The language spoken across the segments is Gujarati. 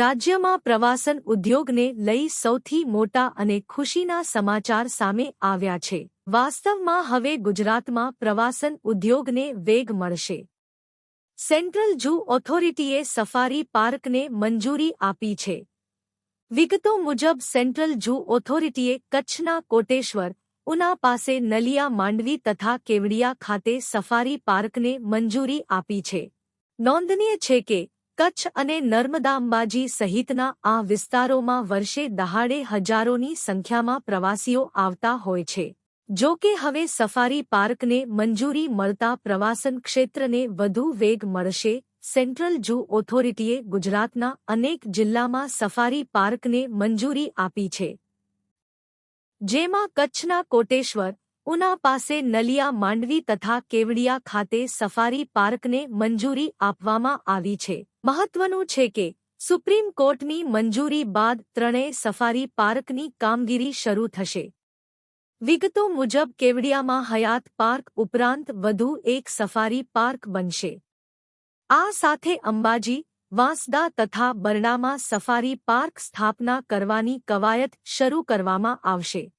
રાજ્યમાં પ્રવાસન ઉદ્યોગને લઈ સૌથી મોટા અને ખુશીના સમાચાર સામે આવ્યા છે. વાસ્તવમાં હવે ગુજરાતમાં પ્રવાસન ઉદ્યોગને વેગ મળશે. સેન્ટ્રલ જૂ ઓથોરિટીએ સફારી પાર્કને મંજૂરી આપી છે. વિગતો મુજબ, સેન્ટ્રલ જૂ ઓથોરિટીએ કચ્છના કોટેશ્વર, ઉના પાસે નલિયા માંડવી તથા કેવડિયા ખાતે સફારી પાર્કને મંજૂરી આપી છે. નોંધનીય છે કે કચ્છ અને નર્મદા અંબાજી સહિતના આ વિસ્તારોમાં વર્ષે દહાડે હજારોની સંખ્યામાં પ્રવાસીઓ આવતા હોય છે. જો કે હવે સફારી પાર્કને મંજૂરી મળતા પ્રવાસન ક્ષેત્રને વધુ વેગ મળશે, સેન્ટ્રલ જૂ ઓથોરિટીએ ગુજરાતના અનેક જિલ્લામાં સફારી પાર્કને મંજૂરી આપી છે. જેમાં કચ્છના કોટેશ્વર ઉના પાસે નલિયા માંડવી તથા કેવડિયા ખાતે સફારી પાર્કને મંજૂરી આપવામાં આવી છે. મહત્વનું છે કે, સુપ્રીમ કોર્ટની મંજૂરી બાદ ત્રણેય સફારી પાર્કની કામગીરી શરૂ થશે. વિગતો મુજબ કેવડિયામાં હયાત પાર્ક ઉપરાંત વધુ એક સફારી પાર્ક બનશે. આ સાથે અંબાજી, વાંસદા તથા બરડામાં સફારી પાર્ક સ્થાપના કરવાની કવાયત શરૂ કરવામાં આવશે.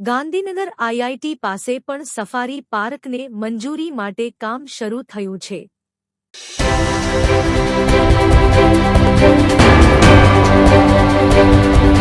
ગાંધીનગર આઈઆઈટી પાસે પણ સફારી પાર્કને મંજૂરી માટે કામ શરૂ થયું છે.